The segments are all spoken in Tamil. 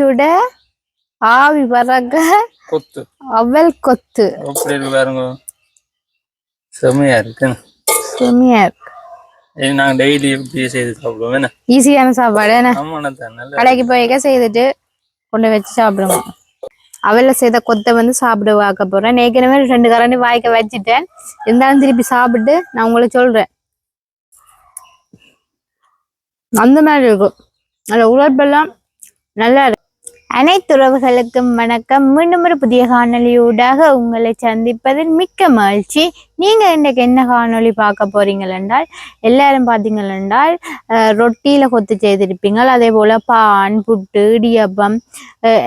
சுட ஆவி பறக்க கொத்து. அவல் கொத்து. எப்படி இருக்கு பாருங்க. செம்மையா இருக்கு. செம்மையா இருக்கு. இது நாங்க டெய்லி இப்படியே செய்து சாப்பிடுவோம் என்ன? ஈஸியான சாப்பாடு என்ன? கடைக்கு போய்க்க செய்துட்டு கொண்டு வச்சு சாப்பிடுவோம். அவல்ல செய்த கொத்தை வந்து சாப்பிட வாக்க போறேன் ஏற்கனவே ரெண்டு கரண்டி வாய்க்க வச்சுட்டேன். இருந்தாலும் திருப்பி சாப்பிட்டு நான் உங்களுக்கு சொல்றேன். அந்த மாதிரி இருக்கும். அந்த உழைப்பெல்லாம் நல்லா இருக்கு அனைத்துறவுகளுக்கும் வணக்கம். மீண்டும் ஒரு புதிய காணொலியூடாக உங்களை சந்திப்பதில் மிக்க மகிழ்ச்சி. நீங்க இன்றைக்கு என்ன காணொளி பார்க்க போறீங்கள் என்றால் எல்லாரும் பார்த்தீங்கள் என்றால் ரொட்டியில் ரொட்டியில கொத்து செய்திருப்பீங்க அதே போல பான் புட்டு இடியப்பம்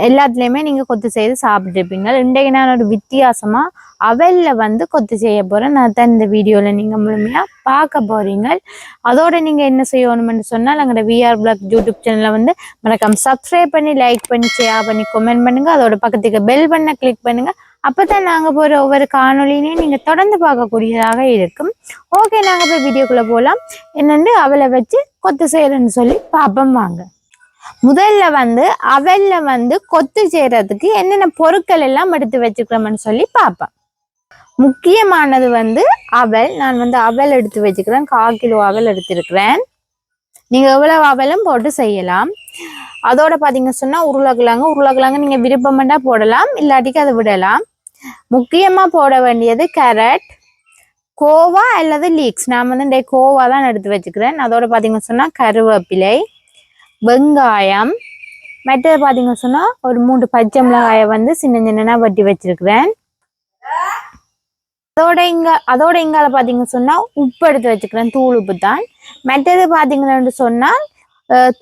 எல்லாத்துலேயுமே நீங்க கொத்து செய்து சாப்பிட்டுருப்பீங்க இன்றைக்கு நான் ஒரு வித்தியாசமா அவல்ல வந்து கொத்து செய்ய போறேன். நான் தான் இந்த வீடியோல நீங்க முழுமையா பார்க்க போறீங்க அதோட நீங்க என்ன செய்யணும்னு சொன்னால் எங்களோட விஆர் பிளாக் யூடியூப் சேனலை வந்து மறக்காம சப்ஸ்கிரைப் பண்ணி லைக் பண்ணி ஷேர் பண்ணி கமெண்ட் பண்ணுங்க. அதோட பக்கத்துக்கு பெல் பண்ண கிளிக் பண்ணுங்க. அப்போதான் நாங்கள் போகிற ஒவ்வொரு காணொளியிலையும் நீங்கள் தொடர்ந்து பார்க்கக்கூடியதாக இருக்கும். ஓகே நாங்கள் போய் வீடியோக்குள்ளே போகலாம் என்னன்னு அவளை வச்சு கொத்து செய்கிறேன்னு சொல்லி பார்ப்போம் வாங்க. முதல்ல வந்து அவல்ல வந்து கொத்து செய்கிறதுக்கு என்னென்ன பொருட்கள் எல்லாம் எடுத்து வச்சுக்கிறோம்னு சொல்லி பார்ப்போம் முக்கியமானது வந்து அவல் நான் வந்து அவல் எடுத்து வச்சுக்கிறேன். கால் கிலோ அவல் எடுத்திருக்கிறேன். நீங்கள் எவ்வளோ அவலும் போட்டு செய்யலாம். அதோட பார்த்தீங்க சொன்னால் உருளைக்கிழங்கு உருளைக்கிழங்கு நீங்கள் விருப்பமெண்டா போடலாம். இல்லாட்டிக்கு அதை விடலாம். முக்கியமாக போட வேண்டியது கேரட் கோவா அல்லது லீக்ஸ் நான் வந்து இந்த கோவா தான் எடுத்து வச்சுக்கிறேன். அதோட பார்த்தீங்கன்னு சொன்னால் கருவேப்பிலை வெங்காயம் மற்றது பார்த்தீங்கன்னு சொன்னால் ஒரு மூன்று பச்சை மிளகாயை வந்து சின்ன சின்னனா வட்டி வச்சிருக்கிறேன். அதோட இங்க அதோட இங்கால பார்த்தீங்கன்னு சொன்னால் உப்பு எடுத்து வச்சுக்கிறேன். தூள் உப்பு தான். மற்றது பார்த்தீங்கன்னு சொன்னால்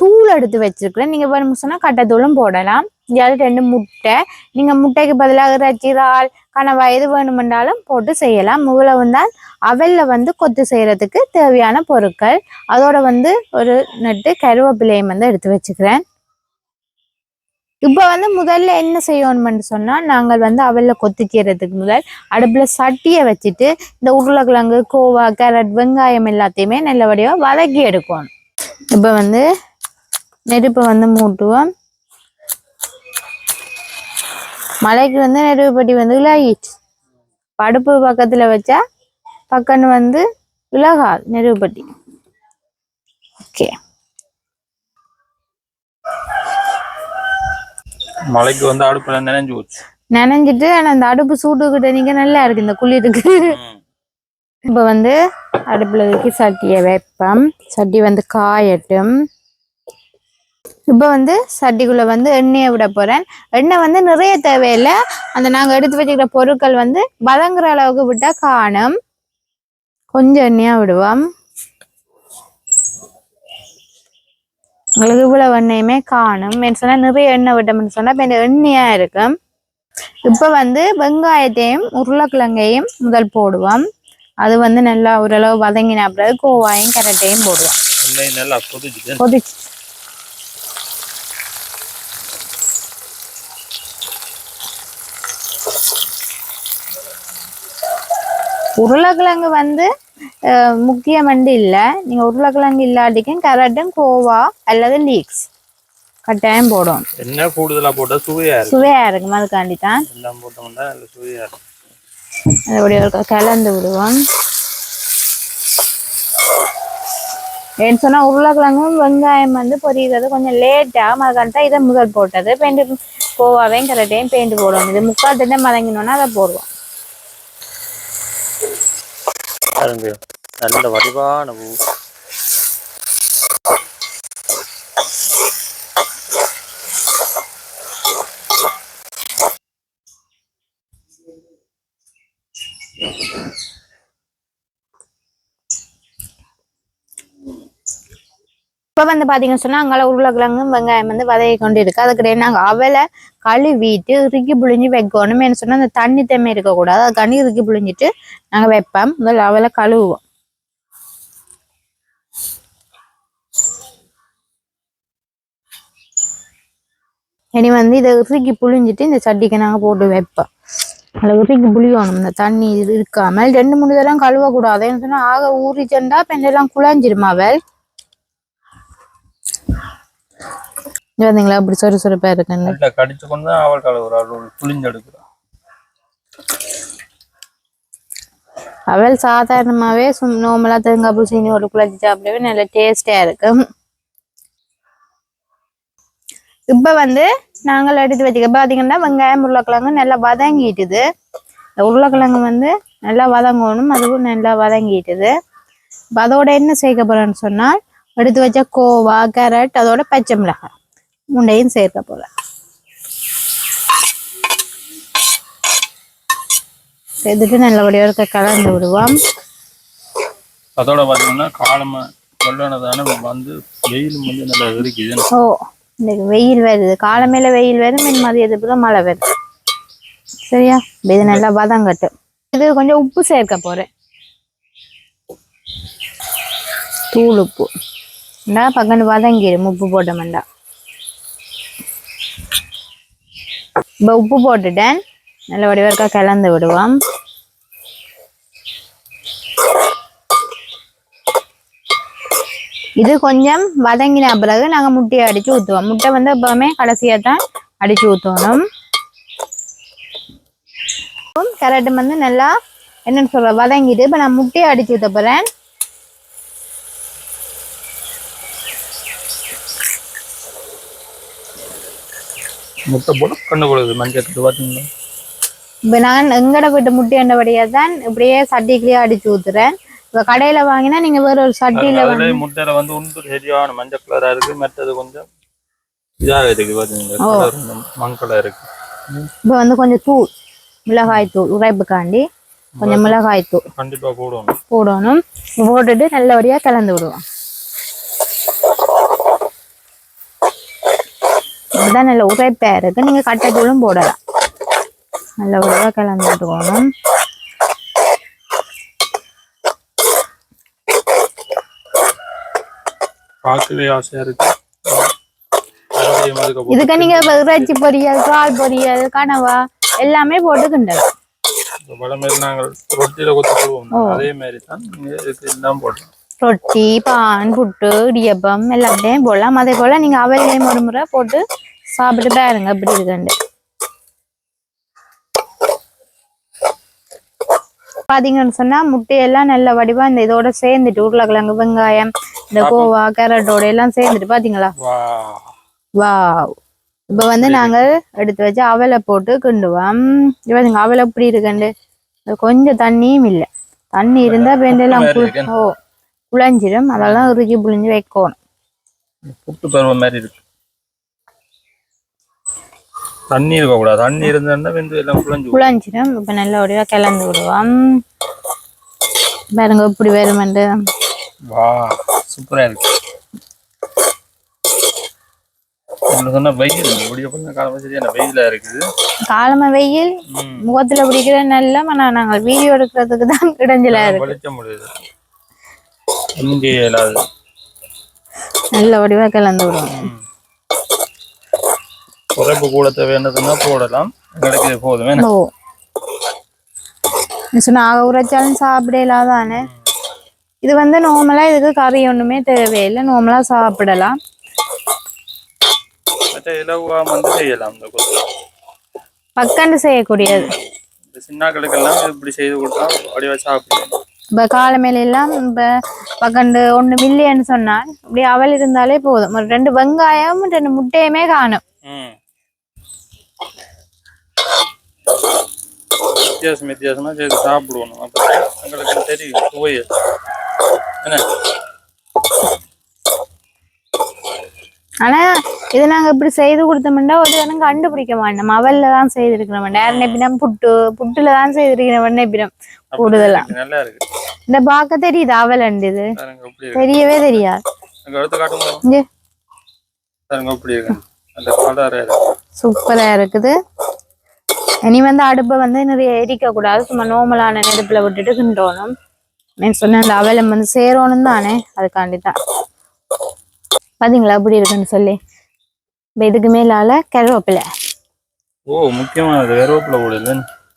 தூள் எடுத்து வச்சிருக்கிறேன். நீங்க வேணும் சொன்னா கட்டத்தூளும் போடலாம். இதாவது ரெண்டு முட்டை. நீங்க முட்டைக்கு பதிலாக ரச்சிரால் இறால் கனவா எது வேணுமென்றாலும் போட்டு செய்யலாம். இவ்வளவு தான். அவல்ல வந்து கொத்து செய்யறதுக்கு தேவையான பொருட்கள். அதோட வந்து ஒரு நட்டு கருவேப்பிலையும் வந்து எடுத்து வச்சுக்கிறேன். இப்போ வந்து முதல்ல என்ன செய்யணும்னு சொன்னா நாங்கள் வந்து அவல்ல கொத்து செய்யறதுக்கு முதல் அடுப்புல சட்டியை வச்சுட்டு இந்த உருளைக்கிழங்கு கோவா கேரட் வெங்காயம் எல்லாத்தையுமே நல்லபடியா வதக்கி எடுக்கணும். இப்போ வந்து நெருப்பை வந்து மூட்டுவோம். மலைக்கு வந்து நெருப்பு பட்டி வந்து இலாகிடுச்சு அடுப்பு பக்கத்துல வச்சா பக்கன்னு வந்து இலகாது நெருப்பு பட்டி. ஓகே. மலைக்கு வந்து அடுப்புல நினைஞ்சு போச்சு நனைஞ்சிட்டு ஆனா அந்த அடுப்பு சூட்டுக்கிட்ட நீங்க நல்லா இருக்கு இந்த குளிருக்கு. இப்போ வந்து அடுப்பில் தூக்கி சட்டியை வைப்போம். சட்டி வந்து காயட்டும். இப்போ வந்து சட்டிக்குள்ள வந்து எண்ணெயை விட போறேன். எண்ணெய் வந்து நிறைய தேவையில்லை. அந்த நாங்கள் எடுத்து வச்சுக்கிற பொருட்கள் வந்து வதங்குற அளவுக்கு விட்டால் காணும். கொஞ்சம் எண்ணெயாக விடுவோம். உங்களுக்கு இவ்வளவு எண்ணெயுமே காணும். சொன்னால் நிறைய எண்ணெய் விட்டோம்னு சொன்னால் இப்போ இந்த எண்ணெயா இருக்கும். இப்போ வந்து வெங்காயத்தையும் உருளைக்கிழங்கையும் முதல் போடுவோம். அது வந்து நல்லா ஓரளவு வதங்கின பிறகு கோவாயும் கரட்டையும் போடுவோம் நல்லா கொதிச்சு. உருளைக்கிழங்கு வந்து முக்கியம் வந்து இல்லை. நீங்க உருளைக்கிழங்கு இல்லாட்டிக்கும் கரட்டும் கோவா அல்லது லீக்ஸ் கட்டாயம் போடும். எண்ணெய் கூடுதலா போட்டா சுவையா இருக்கு சுவையா இருக்கும். அதுக்காண்டி தான் எல்லாம் போட்டோம்னா நல்ல சுவையா இருக்கும். அதோடைய ஒரு கலந்து விடுவோம். ஏன்னு சொன்னா உருளைக்கிழங்கும் வெங்காயம் வந்து பொரியுறது கொஞ்சம் லேட்டா அதுக்காண்டி இதை முதல் போட்டது. பெயிண்ட் கோவாவையும் கரெக்டையும் பெயிண்ட் போடுவோம். இது முக்கால் திட்ட மதங்கினோன்னா அதை போடுவோம். நல்ல வடிவான பூ இப்போ வந்து பார்த்தீங்கன்னு சொன்னா அங்கெல்லாம் உருளைக்கிழங்கும் வெங்காயம் வந்து வதக்கி கொண்டு இருக்கு. அதுக்கிடையே நாங்கள் அவலை கழுவிட்டு இறுக்கி புழிஞ்சு வைக்கணும். என்ன சொன்னா அந்த தண்ணி தன்மை இருக்கக்கூடாது. அதுக்காண்டி இறுக்கி புழிஞ்சிட்டு நாங்க வைப்போம். முதல்ல அவலை கழுவுவோம். இனி வந்து இதை இறுக்கி புழிஞ்சிட்டு இந்த சட்டிக்கு நாங்க போட்டு வைப்போம். அதில் உருக்கி புளியணும் இந்த தண்ணி இருக்காமல் ரெண்டு மூணு தடவை கழுவக்கூடாது. என்ன சொன்னா ஆக ஊறிச்சண்டா பெண்ணெல்லாம் குழஞ்சிருமாவல் வந்தீங்களா? இப்படி சொறு சொறுப்பா இருக்குன்னு. நல்லா கடிச்சு கொண்டு அவள் கலவுறா புளிஞ்செடுக்கிறா. அவள் சாதாரணமாவே சும் நார்மலா தேங்காய் பூ சீனி ஒரு குழச்சி சாப்பிடவே நல்ல டேஸ்டா இருக்கும். இப்ப வந்து நாங்கள் எடுத்து வச்சுக்க பாத்தீங்கன்னா வெங்காயம் உருளைக்கிழங்கு நல்லா வதங்கிட்டுது. உருளைக்கிழங்கு வந்து நல்லா வதங்கணும் அதுவும் நல்லா வதங்கிட்டுது. இப்ப அதோட என்ன சேர்க்க போறேன்னு சொன்னால் எடுத்து வச்ச கோவா கேரட் அதோட பச்சை மிளகாய் மூண்டையும் சேர்க்க போறேன். சேர்த்துட்டு நல்லபடியாக இருக்க கலந்து விடுவோம். அதோட பார்த்தீங்கன்னா காலமா கொள்ளனதான வந்து வெயில் வந்து நல்லா இருக்குது ஓ இன்னைக்கு வெயில் வருது. காலமேல வெயில் வரும் மின் மதியத்துக்கு தான் மழை வருது. சரியா? இது நல்லா வதங்கட்டும். இது கொஞ்சம் உப்பு சேர்க்க போறேன். தூள் உப்பு. இந்தா பக்கம் வதங்கிடு உப்பு போட்டோம்டா இப்போ உப்பு போட்டுட்டேன் நல்ல வடிவருக்கா கலந்து விடுவோம் இது கொஞ்சம் வதங்கின பிறகு நாங்க முட்டையை அடிச்சு ஊத்துவோம் முட்டை வந்து எப்பவுமே கடைசியா தான் அடிச்சு ஊத்தணும் கேரட்டும் வந்து நல்லா என்னன்னு சொல்கிற வதங்கிட்டு இப்போ நான் முட்டையை அடிச்சு ஊத்த போறேன் முட்டை போட்டு கண்ணு கொடுக்குது மஞ்சள் பார்த்தீங்களா இப்ப நான் எங்கட வீட்டு முட்டை எண்டபடியா தான் இப்படியே சட்டிக்குள்ளேயே அடிச்சு ஊத்துறேன். இப்ப கடையில வாங்கினா நீங்க வேற ஒரு சட்டியில முட்டையில வந்து உண்டு சரியான மஞ்சள் கலரா இருக்கு மற்றது கொஞ்சம் இதாக இருக்கு பாத்தீங்களா? கலர் மங்கலா இருக்கு. இப்ப வந்து கொஞ்சம் தூள் மிளகாய் தூள் உரைப்புக்காண்டி கொஞ்சம் மிளகாய் தூள் கண்டிப்பா போடுவோம் போடணும். போட்டுட்டு நல்லபடியா கலந்து விடுவோம். இதுதான் நல்ல உரைப்பா இருக்கு. நீங்க கட்டைத்தூளும் போடலாம். விட்டுக்கணும் பார்க்கவே இருக்கு மறுபடியும் அதுக்கு போட்டு இதுக்கு நீங்க இறைச்சி பொரியல் கால் பொரியல் கனவா எல்லாமே போட்டு கிண்டலாம் வடமேல் நாங்கள் ரொட்டியில கொத்து போடுவோம். அதே மாதிரி தான் இதுக்கு எல்லாம் போடலாம் ரொட்டி பான் புட்டு இடியப்பம் எல்லாத்தையும் போடலாம். அதே போல நீங்க அவலையும் ஒரு முறை போட்டு சாப்பிட்டு பாருங்க எப்படி இருக்குண்டு பாத்தீங்கன்னு சொன்னா முட்டையெல்லாம் நல்ல வடிவா இந்த இதோட சேர்ந்துட்டு உருளைக்கிழங்கு வெங்காயம் இந்த கோவா கேரட்டோட எல்லாம் சேர்ந்துட்டு பாத்தீங்களா? வா இப்ப வந்து நாங்க எடுத்து வச்சு அவலை போட்டு கிண்டுவோம். இவங்க அவலை எப்படி இருக்குண்டு கொஞ்சம் தண்ணியும் இல்லை. தண்ணி இருந்தா பெண்டெல்லாம். ஓ குழஞ்சிடும் அதெல்லாம் இறுக்கி புளிஞ்சு வைக்கணும். புட்டு பருவம் மாதிரி இருக்கு. தண்ணி இருக்க கூடாது தண்ணி இருந்தா வெந்து எல்லாம் குழஞ்சு குழஞ்சிடும் இப்ப நல்ல வடிவா கிளந்து விடுவோம். பாருங்க இப்படி வருமெண்டு வா சூப்பரா இருக்கு. காலம் வெயிலா. முகத்துல பிடிக்கிற நல்ல நாங்கள் வீடியோ எடுக்கிறதுக்கு தான் இடைஞ்சலா இருக்கு. இங்கே இயலாது நல்ல வடிவா கிளந்து விடுவோம். குறைப்பு கூட தேவையானதுன்னா போடலாம். எங்களுக்கு இது போதுமே. ஓ. சொன்னா ஆக உரைச்சாலும் சாப்பிடலாம் தானே இது வந்து நார்மலா இதுக்கு கறி ஒண்ணுமே தேவையில்லை. நார்மலா சாப்பிடலாம். பக்கண்டு செய்யக்கூடியது. இந்த சின்னாக்களுக்கெல்லாம் இப்படி செய்து கொடுத்தா அப்படியே சாப்பிடலாம். இப்ப காலமேல எல்லாம் இப்ப பக்கண்டு ஒண்ணு மில்லியன்னு சொன்னால் இப்படி அவல் இருந்தாலே போதும். ஒரு ரெண்டு வெங்காயம் ரெண்டு முட்டையுமே காணும். வித்தியாசம் வித்தியாசமா செய்து சாப்பிடுவோம் அப்போ எங்களுக்கு தெரியும் சுவை என்ன? ஆனா இது நாங்க இப்படி செய்து கொடுத்தோம்னா ஒரு தினம் கண்டுபிடிக்க மாட்டோம். அவல்ல தான் செய்திருக்கிறோம். நேரம் எப்பினம் புட்டு புட்டுல தான் செய்திருக்கிறோம் எப்பினம் கூடுதலா. நல்லா இருக்கு. இந்த பார்க்க தெரியுது அவல் இது? எப்படி இருக்கு. தெரியவே தெரியாது. சூப்பரா இருக்குது. இனி வந்து அடுப்பை வந்து நிறைய எரிக்க கூடாது சும்மா நோமலான நெருப்புல விட்டுட்டு கிண்டோணும். நான் சொன்ன அந்த அவலம் வந்து சேரணும் தானே. அதுக்காண்டி தான் பாத்தீங்களா? எப்படி இருக்குன்னு சொல்லி. இப்ப இதுக்கு மேலால கருவேப்பிலை. ஓ முக்கியமானது.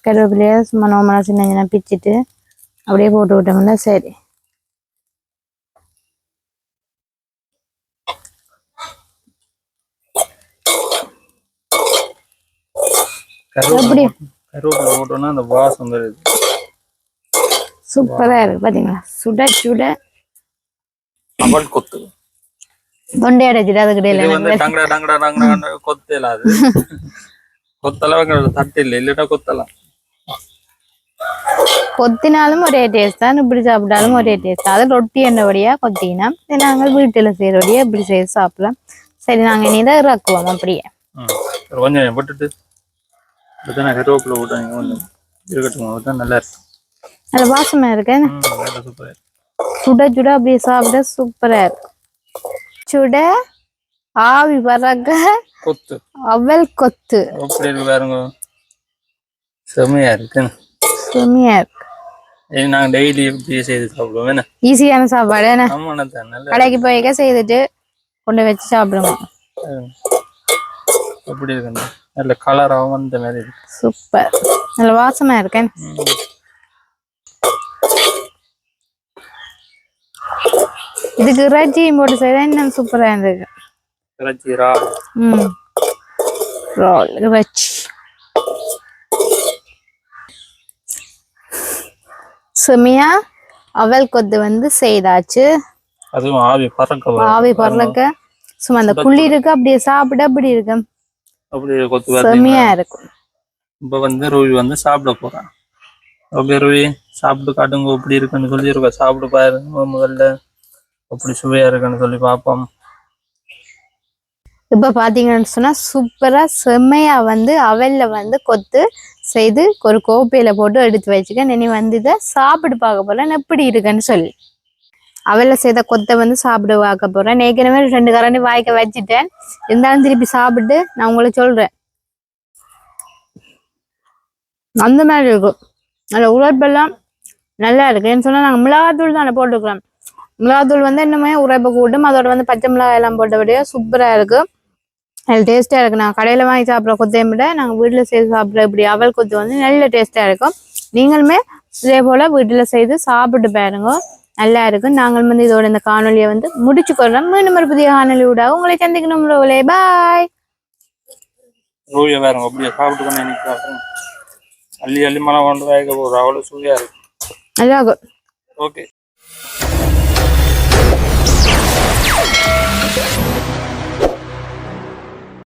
கருவேப்பிலையை சும்மா நோமலா சின்ன சின்ன பிச்சுட்டு அப்படியே போட்டு விட்டோம்னா சரி. எப்படி? கருவேப்பிலை போட்டோம்னா அந்த வாசம் வருது சூப்பரா இருக்கு பாத்தீங்களா? சுட சுட. அவள் கொத்து. அது கிடையாது கொத்து இல்லாது. கொத்தளவுங்கிறது தட்டு இல்லை இல்லைன்னா கொத்தலாம் கொத்தினாலும் ஒரே டேஸ்ட் தான் இப்படி சாப்பிட்டாலும் ஒரே டேஸ்ட் அது ரொட்டி என்னபடியா கொத்தினா நாங்கள் வீட்டுல செய்யறபடியா இப்படி செய்து சாப்பிடலாம். சரி நாங்க இனி தான் இறக்குவோம் அப்படியே. கொஞ்சம் விட்டுட்டு கருவேப்பிலை போட்டு நீங்க கொஞ்சம் இருக்கட்டும் நல்லா இருக்கும் நல்ல வாசமா இருக்கு இருக்கு. சுட சுட அப்படியே சாப்பிட சூப்பரா இருக்கு. சுட ஆவி பறக்க கொத்து. அவல் கொத்து. எப்படி இருக்கு பாருங்க. செம்மையா இருக்கு இருக்கு. நாங்க டெய்லி இப்படியே செய்து சாப்பிடுவோம். என்ன? ஈஸியான சாப்பாடு என்ன? ஆமாண்ணா தான் நல்லா கடைக்கு போய்க்க செய்துட்டு கொண்டு வச்சு சாப்பிடுவோம். எப்படி இருக்குண்ணா. நல்ல கலராகவும் அந்த மாதிரி இருக்கு. சூப்பர். நல்ல வாசமா இருக்கேன். இதுக்கு இறைச்சியும் போட்டு செய்தா இன்னும் சூப்பரா இருந்திருக்கு. இறைச்சி ரா ம். ரோல் இறைச்சி. செமையா அவல் கொத்து வந்து செய்தாச்சு. அதுவும் ஆவி பறக்க. ஆவி பறக்க. சும்மா அந்த புள்ளி இருக்கு அப்படியே சாப்பிட அப்படி இருக்கு அப்படி கொத்து பார்த்தீங்கன்னா செமையா இருக்கும். இப்ப வந்து ரூவி வந்து சாப்பிட போறான் ஓகே ரூவி சாப்பிட்டு காட்டுங்க எப்படி இருக்குன்னு சொல்லி இருக்கா. சாப்பிட்டு பாருங்க முதல்ல எப்படி சுவையா இருக்குன்னு சொல்லி பார்ப்போம் இப்ப பாத்தீங்கன்னு சொன்னா சூப்பரா செம்மையா வந்து அவல்ல வந்து கொத்து செய்து ஒரு கோப்பையில போட்டு எடுத்து வச்சுக்க. நினை வந்து இதை சாப்பிட்டு பார்க்க போறேன். எப்படி இருக்குன்னு சொல்லி. அவளை செய்த கொத்தை வந்து சாப்பிட்டு பார்க்க போறேன். ஏற்கனவே ரெண்டு கரண்டி வாய்க்க வச்சுட்டேன். இருந்தாலும் திருப்பி சாப்பிட்டு நான் உங்களுக்கு சொல்றேன். அந்த மாதிரி இருக்கும். அதில் உழைப்பெல்லாம் நல்லா இருக்கு. ஏன்னு சொன்னா நாங்கள் மிளகாத்தூள் தானே போட்டுக்கிறோம் மிளகாத்தூள் வந்து இன்னுமே உரைப்பை கூட்டும். அதோட வந்து பச்சை மிளகாய் எல்லாம் போட்டபடியே சூப்பராக இருக்கு. அது டேஸ்டா இருக்கு. நான் கடையில வாங்கி சாப்பிட்ற கொத்தையும் விட நாங்கள் வீட்டில் செய்து சாப்பிட்ற இப்படி அவல் கொத்து வந்து நல்ல டேஸ்டா இருக்கும். நீங்களுமே இதே போல வீட்டில் செய்து சாப்பிட்டு பாருங்க. நல்லா இருக்கும். நாங்கள் வந்து இதோட இந்த காணொலியை வந்து முடிச்சு கொள்றோம் மீண்டும் ஒரு புதிய காணொலி ஊடாக உங்களை சந்திக்கணும் பாய் ரூவியை பாருங்க அப்படியே சாப்பிட்டு கொண்டு அள்ளி அள்ளி மழை கொண்டு வேக போகுது? அவ்வளவு சுவையா இருக்கு. நல்லா இருக்கும். ஓகே